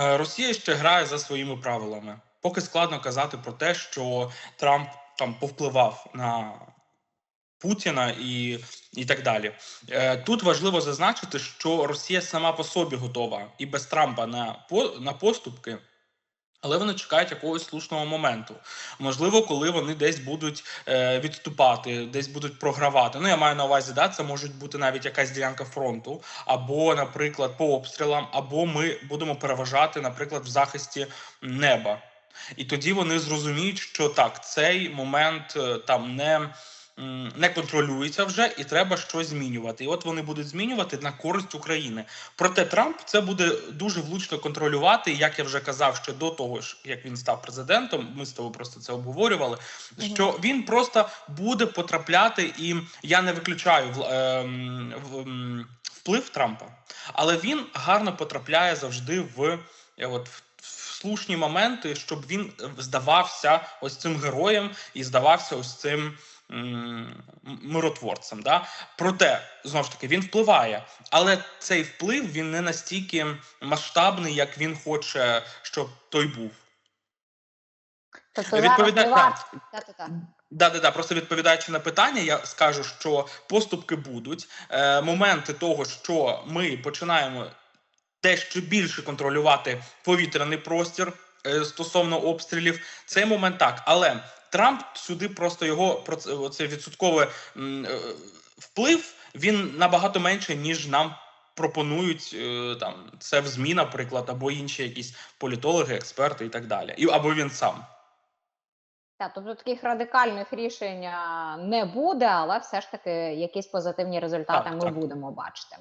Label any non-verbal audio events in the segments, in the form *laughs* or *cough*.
Е, Росія ще грає за своїми правилами. Поки складно казати про те, що Трамп там повпливав на Путіна і, і так далі. Е, Тут важливо зазначити, що Росія сама по собі готова і без Трампа на, на поступки. Але вони чекають якогось слушного моменту. Можливо, коли вони десь будуть е, відступати, десь будуть програвати. Ну, я маю на увазі, да, це можуть бути навіть якась ділянка фронту, або, наприклад, по обстрілам, або ми будемо переважати, наприклад, в захисті неба. І тоді вони зрозуміють, що так, цей момент е, там не, не контролюється вже, і треба щось змінювати. І от вони будуть змінювати на користь України. Проте Трамп це буде дуже влучно контролювати. І Як я вже казав, ще до того ж, як він став президентом, ми з тобою просто це обговорювали. Що він просто буде потрапляти, і я не виключаю вл- ем, в- вплив Трампа, але він гарно потрапляє завжди в е, от в. в Слушні моменти, щоб він е, здавався ось цим героєм і здавався ось цим миротворцем. Да? Проте знову ж таки він впливає, але цей вплив він не настільки масштабний, як він хоче, щоб той був. Тобто Відповіда- зараз не варто. Та-та-та. Да, да, да. Просто відповідаючи на питання, я скажу, що поступки будуть. Е, моменти того, що ми починаємо дещо більше контролювати повітряний простір е, стосовно обстрілів, цей момент так. Але Трамп сюди просто його проц- оце відсотковий е, вплив він набагато менше, ніж нам. Пропонують е, там це в ЗМІ, наприклад, або інші якісь політологи, експерти і так далі, і або він сам. Так, тобто таких радикальних рішень не буде, але все ж таки якісь позитивні результати Так, ми так. будемо бачити.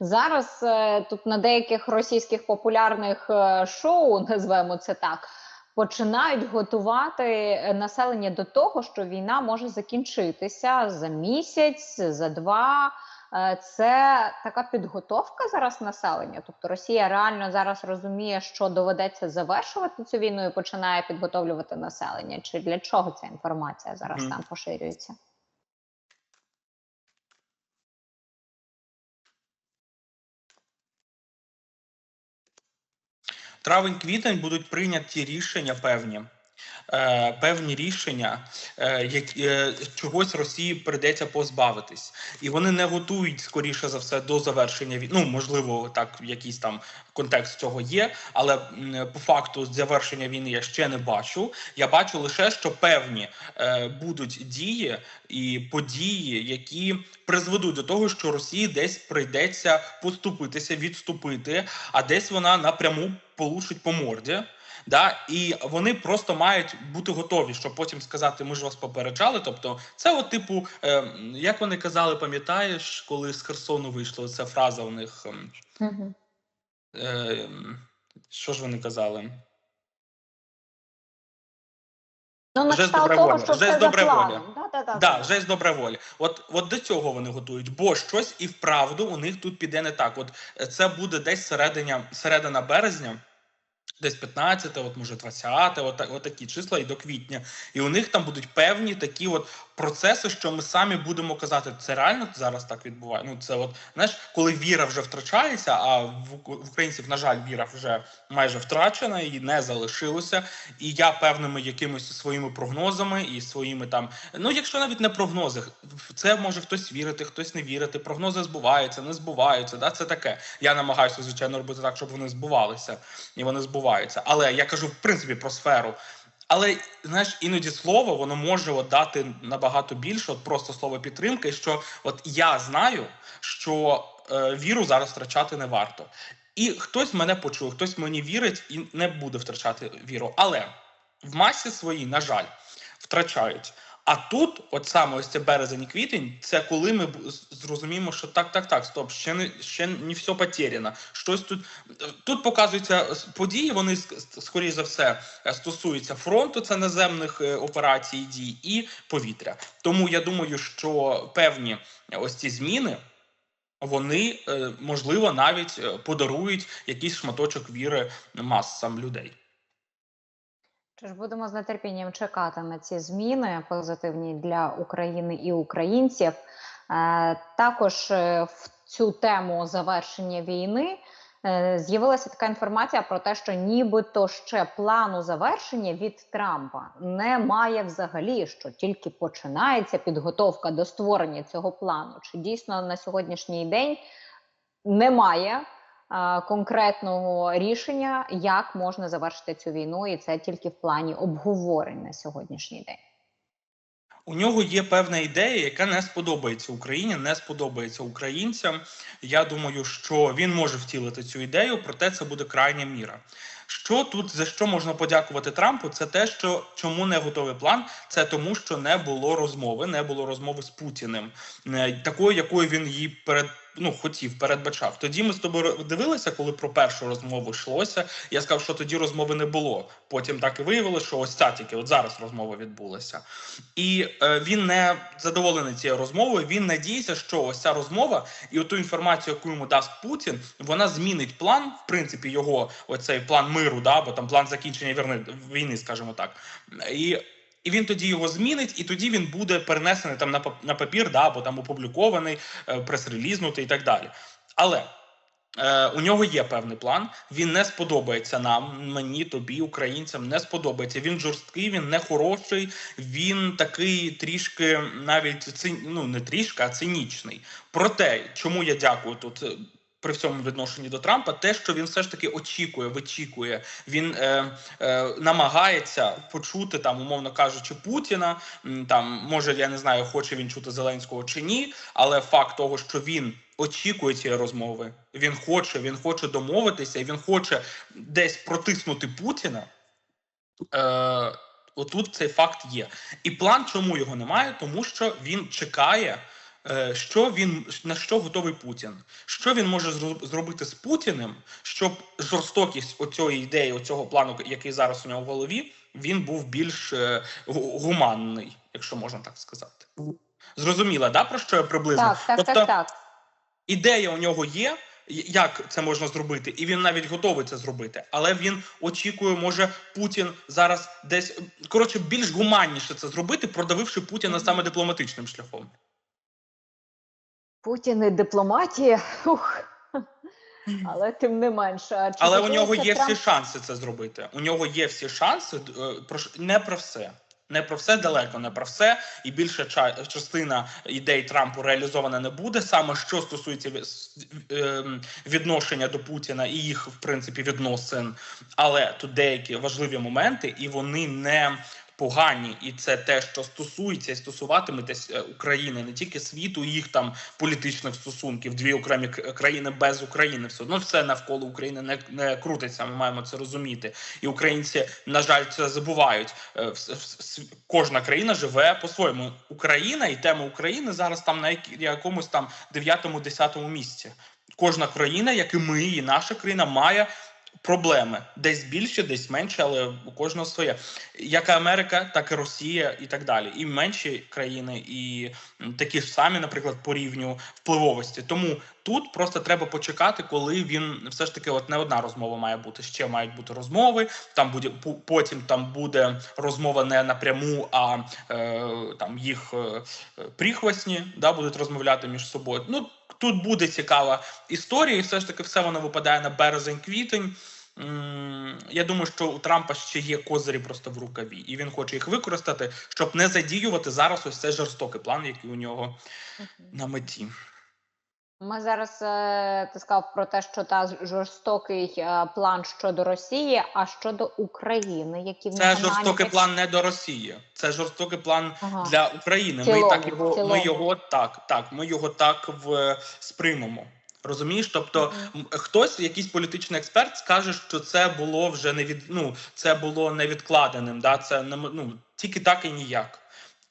Зараз е, тут на деяких російських популярних е, шоу, *laughs* назвемо це так, починають готувати е, населення до того, що війна може закінчитися за місяць, за два. Е, Це така підготовка зараз населення. Тобто Росія реально зараз розуміє, що доведеться завершувати цю війну і починає підготовлювати населення. Чи для чого ця інформація зараз Мгм. там поширюється? Травень-квітень будуть прийняті рішення певні. Е, певні рішення, е, які е, чогось Росії прийдеться позбавитись, і вони не готують скоріше за все до завершення війни. Ну можливо, так якийсь там контекст цього є, але по факту завершення війни я ще не бачу. Я бачу лише, що певні будуть дії і події, які призведуть до того, що Росії десь прийдеться поступитися, відступити, а десь вона напряму полушить по морді. Да, і вони просто мають бути готові, щоб потім сказати, ми ж вас попереджали. Тобто, це, от, типу, е, як вони казали, пам'ятаєш, коли з Херсону вийшло ця фраза у них. Угу. Е, що ж вони казали? Ну, на Жест кшталт доброї того, волі. що Жест все волі. Да, да, да, Да, да. добра волі. От, от до цього вони готують, бо щось і вправду у них тут піде не так. От е, це буде десь серединя, середина березня. Десь 15, от може 20, от, от такі числа і до квітня. І у них там будуть певні такі от процеси, що ми самі будемо казати, це реально зараз так відбуває. Ну це от знаєш, коли віра вже втрачається, а в, українців, на жаль, віра вже майже втрачена і не залишилося. І я певними якимись своїми прогнозами і своїми там, ну якщо навіть не прогнози, це може хтось вірити, хтось не вірити. Прогнози збуваються, не збуваються. Да, це таке. Я намагаюся звичайно робити так, щоб вони збувалися і вони збуваються. Але я кажу в принципі про сферу. Але знаєш, іноді слово воно може от дати набагато більше, от просто слово підтримки. Що от я знаю, що е, віру зараз втрачати не варто. І хтось мене почує, хтось мені вірить і не буде втрачати віру. Але в масі своїй, на жаль, втрачають. А тут, от саме ось це березень квітень, це коли ми зрозуміємо, що так, так, так, стоп, ще не ще не все потеряно. Щось тут тут показуються події. Вони скоріш за все е, стосуються фронту, це наземних е, операцій дій і повітря. Тому я думаю, що певні ось ці зміни. Вони е, можливо навіть подарують якийсь шматочок віри масам людей. Чи ж будемо з нетерпінням чекати на ці зміни позитивні для України і українців? Е, також е, в цю тему завершення війни е, з'явилася така інформація про те, що нібито ще плану завершення від Трампа немає взагалі, що тільки починається підготовка до створення цього плану. Чи дійсно на сьогоднішній день немає конкретного рішення, як можна завершити цю війну, і це тільки в плані обговорень на сьогоднішній день? У нього є певна ідея, яка не сподобається Україні, не сподобається українцям. Я думаю, що він може втілити цю ідею, проте це буде крайня міра. Що тут за що можна подякувати Трампу? Це те, що чому не готовий план, це тому, що не було розмови, не було розмови з Путіним, е, такою, якою він її перед ну хотів, передбачав. Тоді ми з тобою дивилися, коли про першу розмову йшлося. Я сказав, що тоді розмови не було. Потім так і виявилося, що ось ця тільки от зараз розмова відбулася, і е, він не задоволений цією розмовою. Він надіється, що ось ця розмова і ту інформацію, яку йому дасть Путін, вона змінить план, в принципі, його оцей план миру, да, або там план закінчення війни, скажімо так, і. І він тоді його змінить, і тоді він буде перенесений там на на папір, да, або там опублікований, е, прес-релізнутий і так далі. Але е, у нього є певний план. Він не сподобається нам, мені, тобі, українцям, не сподобається. Він жорсткий, він не хороший, він такий трішки, навіть цин, ну не трішки, а цинічний. Проте, чому я дякую тут при всьому відношенні до Трампа, те, що він все ж таки очікує, вичікує, він е, е, намагається почути там, умовно кажучи, Путіна. Там може я не знаю, хоче він чути Зеленського чи ні, але факт того, що він очікує цієї розмови, він хоче, він хоче домовитися, і він хоче десь протиснути Путіна. Е, Отут цей факт є, і план, чому його немає, тому що він чекає. Е, що він на що готовий Путін? Що він може зробити з Путіним, щоб жорстокість оцієї ідеї, оцього плану, який зараз у нього в голові, він був більш е, гуманний, якщо можна так сказати? Зрозуміла, да про що я приблизно? Так, так, тобто, так, так. Ідея у нього є. Як це можна зробити, і він навіть готовий це зробити, але він очікує, може Путін зараз десь коротше більш гуманніше це зробити, продавивши Путіна саме дипломатичним шляхом. Путін і дипломатія. Ух. Але тим не менше, Чи але у нього є Трамп... всі шанси це зробити. У нього є всі шанси е, не про все. Не про все далеко, не про все, і більша частина ідей Трампу реалізована не буде. Саме що стосується ем, відношення до Путіна і їх в принципі відносин, але тут деякі важливі моменти, і вони не погані, і це те, що стосується і стосуватиметься е, України, не тільки світу, їх там політичних стосунків, дві окремі країни без України, все одно все навколо України не, не крутиться. Ми маємо це розуміти, і українці на жаль це забувають. Е, кожна країна живе по-своєму. Україна і тема України зараз там на якомусь там 9-10 місці. Кожна країна, як і ми, і наша країна, має проблеми десь більше, десь менше, але у кожного своє. Як Америка, так і Росія, і так далі. І менші країни, і такі ж самі, наприклад, по рівню впливовості. Тому тут просто треба почекати, коли він все ж таки, от не одна розмова має бути. Ще мають бути розмови. Там буде потім там буде розмова не напряму, а е, там їх е, прихвостні да будуть розмовляти між собою. Ну тут буде цікава історія, і все ж таки все воно випадає на березень-квітень. Я думаю, що у Трампа ще є козирі просто в рукаві, і він хоче їх використати, щоб не задіювати зараз ось цей жорстокий план, який у нього на меті. Ми зараз е, ти сказав про те, що та жорстокий е, план щодо Росії, а щодо України, які це жорстокий так... план не до Росії, це жорстокий план ага. для України. Цілому, ми так його ми його так, так. Ми його так в сприймемо. Розумієш, тобто mm -hmm. хтось, якийсь політичний експерт, скаже, що це було вже не від ну це було невідкладеним. Да, це не ну тільки так і ніяк.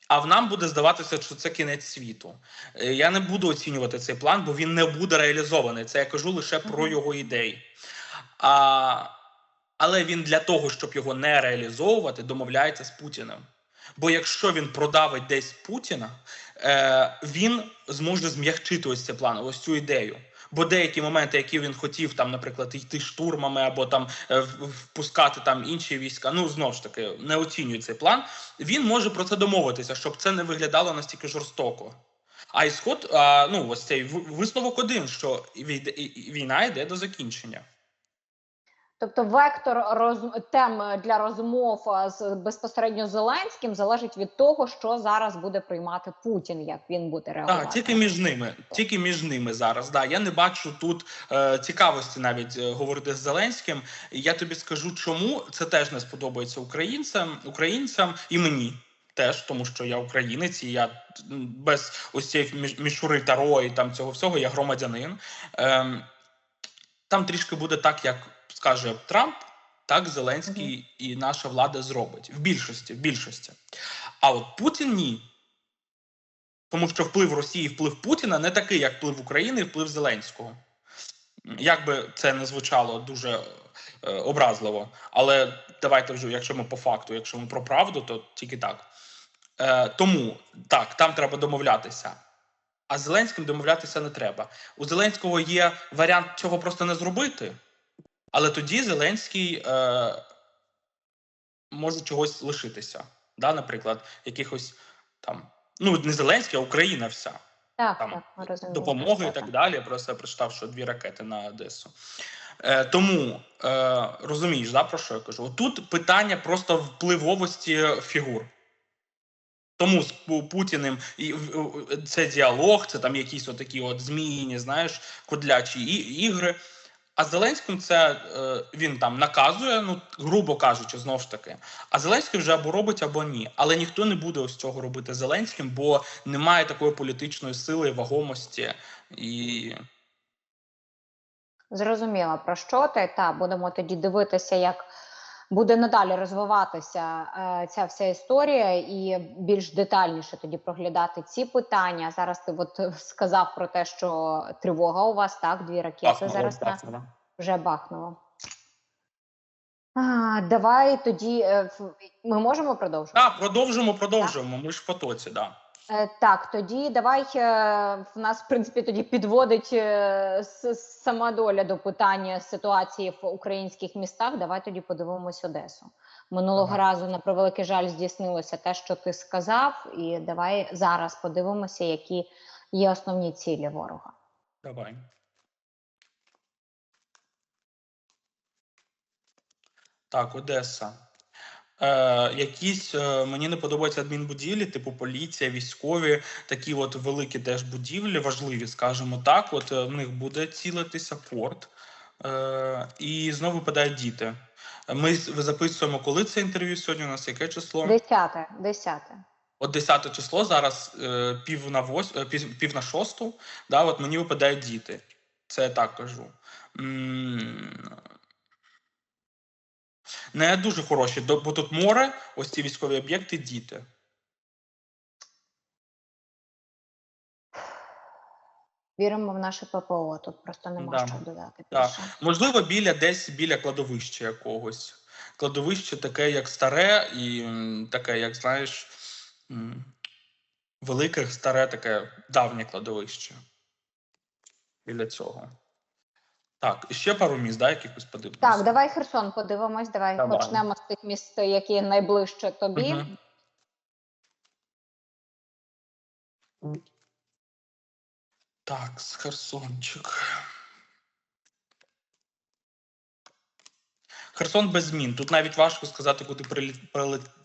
А в нам буде здаватися, що це кінець світу. Е, я не буду оцінювати цей план, бо він не буде реалізований. Це я кажу лише про його ідеї. А, Але він для того, щоб його не реалізовувати, домовляється з Путіним. Бо якщо він продавить десь Путіна, е, він зможе зм'ягчити ось цей план, ось цю ідею. Бо деякі моменти, які він хотів, там, наприклад, йти штурмами або там е, впускати там інші війська, ну знову ж таки не оцінює цей план. Він може про це домовитися, щоб це не виглядало настільки жорстоко. А ісход, а, ну ось цей висновок один, що війна йде до закінчення. Тобто, вектор роз... тем для розмов з безпосередньо Зеленським залежить від того, що зараз буде приймати Путін, як він буде реагувати. Так, тільки між ними, тільки між ними зараз. Да, я не бачу тут е, цікавості навіть е, говорити з Зеленським. Я тобі скажу, чому це теж не сподобається українцям, українцям і мені. Теж тому, що я українець, і я без ось цієї мішури таро і там цього всього я громадянин. Ем, там трішки буде так, як скаже Трамп, так Зеленський і наша влада зробить в більшості, в більшості. А от Путін ні. Тому що вплив Росії, вплив Путіна не такий, як вплив України і вплив Зеленського. Як би це не звучало дуже е, образливо. Але давайте вже, якщо ми по факту, якщо ми про правду, то тільки так. Е, тому так, там треба домовлятися. А з Зеленським домовлятися не треба. У Зеленського є варіант цього просто не зробити, але тоді Зеленський е, може чогось лишитися. Да, наприклад, якихось там, ну не Зеленський, а Україна вся так, там, так, допомоги і так далі. Я просто прочитав, що дві ракети на Одесу. Е, тому е, розумієш, да, про що я кажу? Тут питання просто впливовості фігур. Тому з Путіним і це діалог, це там якісь отакі от зміїні, знаєш, кудлячі і- ігри. А Зеленським це е, він там наказує, ну грубо кажучи, знову ж таки. А Зеленський вже або робить, або ні. Але ніхто не буде ось цього робити Зеленським, бо немає такої політичної сили, вагомості і Зрозуміло, про що ти. Та будемо тоді дивитися, як буде надалі розвиватися е, ця вся історія, і більш детальніше тоді проглядати ці питання. Зараз ти от е, сказав про те, що тривога у вас так, дві ракети Бахнуло, зараз на вже бахнуло. А, давай тоді е, ми можемо продовжувати. Так, продовжимо, продовжуємо. Ми ж в потоці, да. Е, Так, тоді давай е, в нас, в принципі, тоді підводить е, сама доля до питання ситуації в українських містах. Давай тоді подивимось Одесу. Минулого Ага. разу, на превеликий жаль, здійснилося те, що ти сказав, і давай зараз подивимося, які є основні цілі ворога. Давай. Так, Одеса. Е, якісь е, мені не подобаються адмінбудівлі, типу поліція, військові, такі от великі теж будівлі, важливі, скажімо так. От е, в них буде цілитися порт. Е, і знову випадають діти. Ми записуємо, коли це інтерв'ю сьогодні. У нас яке число? Десяте, десяте. От 10 число зараз е, пів на вось, е, пів, пів на шосту. Да, от мені випадають діти. Це я так кажу. Не дуже хороші, бо тут море, ось ці військові об'єкти, діти. Віримо в наше ППО. Тут просто нема Да. що додати. Да. Можливо, біля десь біля кладовища якогось. Кладовище таке, як старе, і таке, як знаєш, велике, старе, таке давнє кладовище. Біля цього. Так, і ще пару міст, да, якихось подивимося. Так, давай Херсон подивимось. Давай, Давай. почнемо з тих міст, які найближче тобі. Угу. Так, з Херсончик. Херсон без змін. Тут навіть важко сказати, куди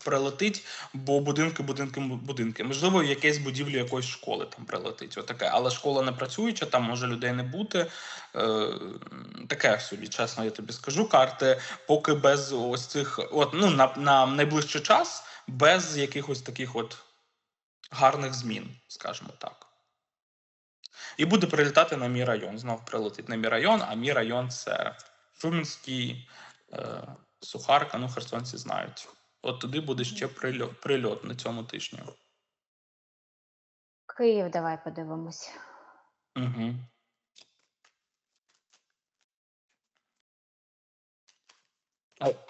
прилетить, бо будинки, будинки, будинки. Можливо, якесь будівлю якоїсь школи там прилетить. Отаке. Але школа не працююча, там може людей не бути. Е, таке собі, чесно, я тобі скажу. Карти поки без ось цих, от ну на, на найближчий час, без якихось таких от гарних змін, скажімо так. І буде прилітати на мій район. Знов прилетить на мій район, а мій район це Шумінський, Сухарка, ну херсонці знають. От туди буде ще прильот, прильот на цьому тижні. Київ, давай подивимось. Угу.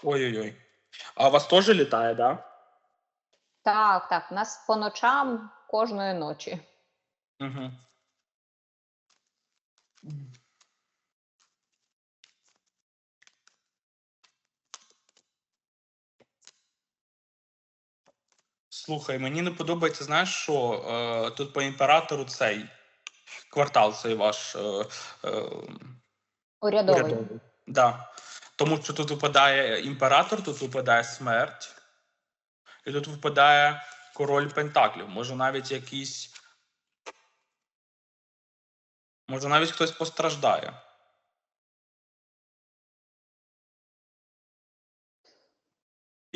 Ой-ой-ой. А у вас теж літає, так? Да? Так, так, у нас по ночам кожної ночі. Угу. Слухай, мені не подобається, знаєш що? Е, тут по імператору цей квартал, цей ваш. Е, е, Урядовий. урядовий. Да. Тому що тут випадає імператор, тут випадає смерть, і тут випадає король Пентаклів. Може навіть якийсь. Може навіть хтось постраждає.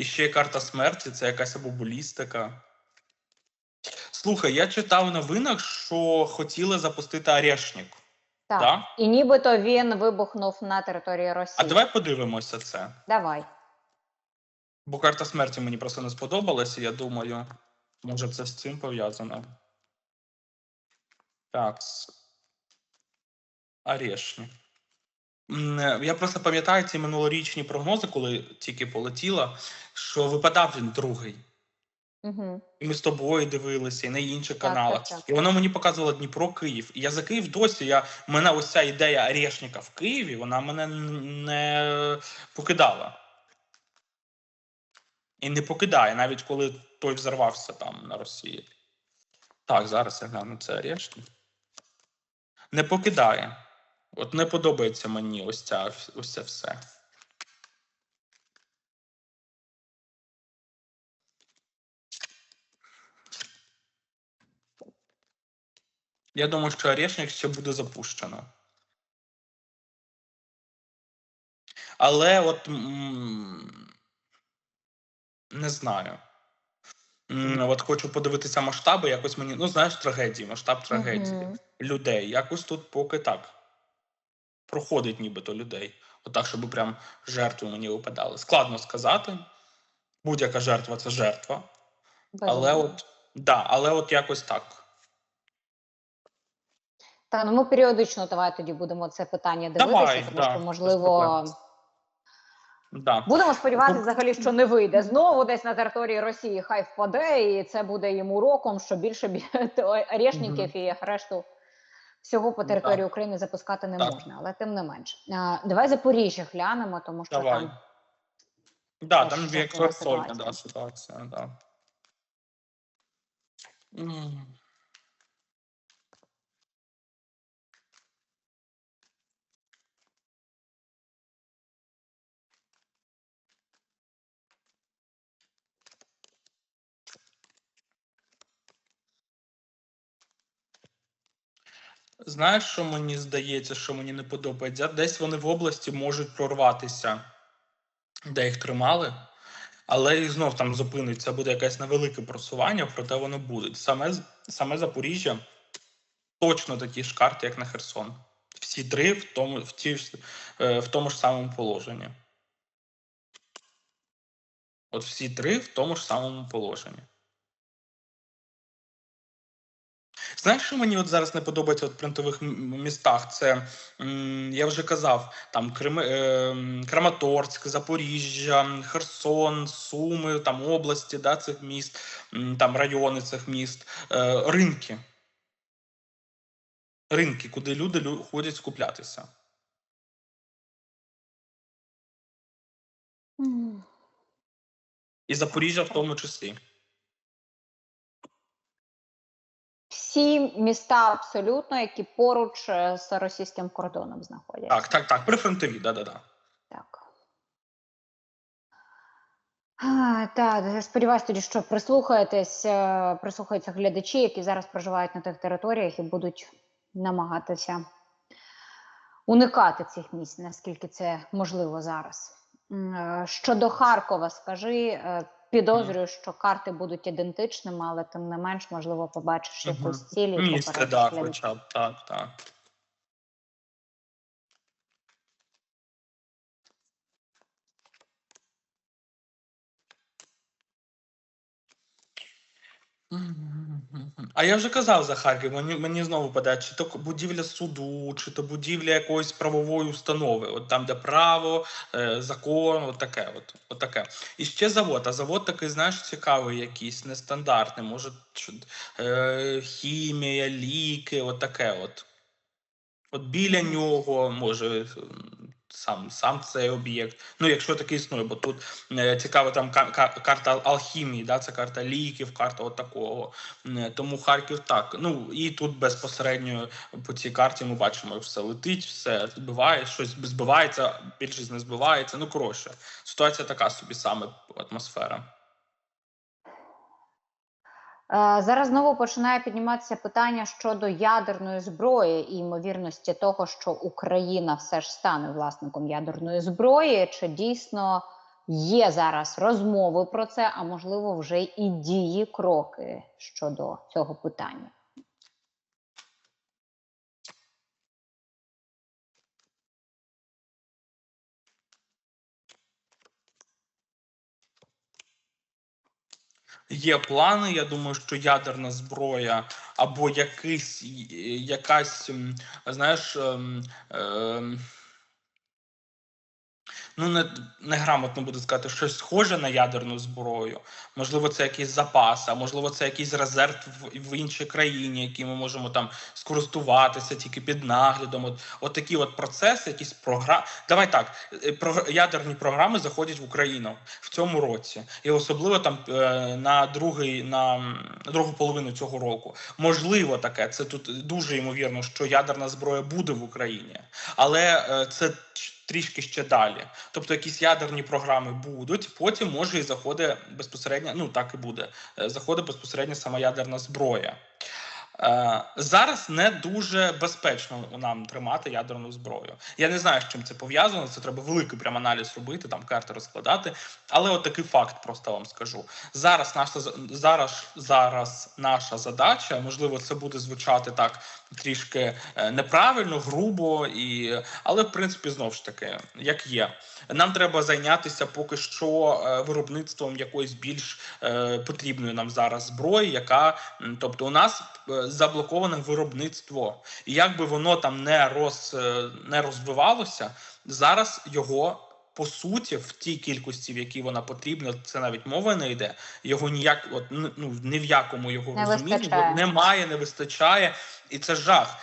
І ще карта смерті, це якась або балістика. Слухай, я читав в новинах, що хотіли запустити Орешник. Так. Да? І нібито він вибухнув на території Росії. А давай подивимося це. Давай. Бо карта смерті мені просто не сподобалася, я думаю, може це з цим пов'язано. Так. Орешник. Е, Я просто пам'ятаю ці минулорічні прогнози, коли тільки полетіла, що випадав він другий. Угу. І ми з тобою дивилися, і на інших каналах. так, так. І воно мені показувало Дніпро, Київ. І я за Київ досі. Я, мене ось ця ідея Орешника в Києві, вона мене не покидала. І не покидає, навіть коли той взорвався там на Росії. Так, зараз я гляну, це Орешник. Не покидає. От не подобається мені ось ця ось це все. Я думаю, що Орешник ще буде запущено. Але от не знаю. От хочу подивитися масштаби, якось мені, ну знаєш, трагедії, масштаб трагедії Мгм. людей. Якось тут поки так. Проходить нібито людей. Отак, щоб прям жертви мені випадали. Складно сказати. Будь-яка жертва це жертва. Але от, да, але от якось так. Та ну ми періодично давай тоді будемо це питання дивитися, Давай, тому да, що можливо. Да. будемо сподіватися, Ну, взагалі, що не вийде знову десь на території Росії. Хай впаде, і це буде їм уроком, що більше бі- *laughs* орешників і решту всього по території України запускати не Так. можна, але тим не менш. А, давай Запоріжжя глянемо, тому що Давай. там Да, там вектор сольна, ситуація. да, ситуація, да. Знаєш, що мені здається, що мені не подобається? Десь вони в області можуть прорватися, де їх тримали, але і знов там зупиниться, буде якесь невелике просування, проте воно буде. Саме, саме Запоріжжя точно такі ж карти, як на Херсон. Всі три в тому, в ті, е, в тому ж самому положенні. От всі три в тому ж самому положенні. Знаєш, що мені от зараз не подобається от в принтових містах? Це я вже казав: там Крим, е, Краматорськ, Запоріжжя, Херсон, Суми, там області да, цих міст, там райони цих міст, е, ринки. Ринки, куди люди ходять скуплятися. І Запоріжжя в тому числі. Всі міста абсолютно, які поруч е, з російським кордоном знаходяться. Так, так, так, прифронтові, да-да-да. Так. А, так, сподіваюсь тоді, що прислухаєтесь, е, прислухаються глядачі, які зараз проживають на тих територіях і будуть намагатися уникати цих місць, наскільки це можливо зараз. Е, Щодо Харкова, скажи, підозрюю, що карти будуть ідентичними, але тим не менш, можливо, побачиш якусь цілі. Місце, так, хоча б, так, так. А я вже казав за Харків, мені, мені знову падає, чи то будівля суду, чи то будівля якоїсь правової установи, от там, де право, е, закон, от таке, от, от таке. І ще завод, а завод такий, знаєш, цікавий якийсь, нестандартний, може, е, хімія, ліки, от таке от. От біля нього, може, сам, сам цей об'єкт. Ну, якщо такий існує, бо тут е, цікава там ка- ка- карта алхімії, да, це карта ліків, карта от такого. Е, Тому Харків так. Ну і тут безпосередньо по цій карті ми бачимо, як все летить, все збиває, щось збивається, більшість не збивається. Ну коротше, ситуація така собі саме атмосфера. Е, Зараз знову починає підніматися питання щодо ядерної зброї і ймовірності того, що Україна все ж стане власником ядерної зброї. Чи дійсно є зараз розмови про це, а можливо, вже і дії, кроки щодо цього питання? Є плани. Я думаю, що ядерна зброя або якийсь, якась, знаєш, Е, ну не, неграмотно буде сказати, щось схоже на ядерну зброю. Можливо, це якийсь запас, а можливо, це якийсь резерв в, в іншій країні, який ми можемо там скористуватися тільки під наглядом. От, от такі от процеси, якісь програми. Давай так, е, програ- ядерні програми заходять в Україну в цьому році, і особливо там е, на другий на другу половину цього року. Можливо, таке це тут дуже ймовірно, що ядерна зброя буде в Україні, але е, це трішки ще далі. Тобто, якісь ядерні програми будуть. Потім може і заходить безпосередньо. Ну так і буде. е, Заходить безпосередньо сама ядерна зброя. Е, зараз не дуже безпечно нам тримати ядерну зброю. Я не знаю, з чим це пов'язано. Це треба великий прям аналіз робити, там карти розкладати. Але от такий факт просто вам скажу. Зараз наша за- зараз, зараз наша задача, можливо, це буде звучати так трішки е, неправильно, грубо, і але в принципі знову ж таки, як є. Нам треба зайнятися поки що е, виробництвом якоїсь більш потрібної нам зараз зброї, яка тобто у нас заблоковане виробництво, і як би воно там не роз е, не розвивалося, зараз його. По суті, в тій кількості, в якій вона потрібна, це навіть мова не йде. Його ніяк, от ну ні в якому його Не розумінні вистачає. немає, не вистачає, і це жах.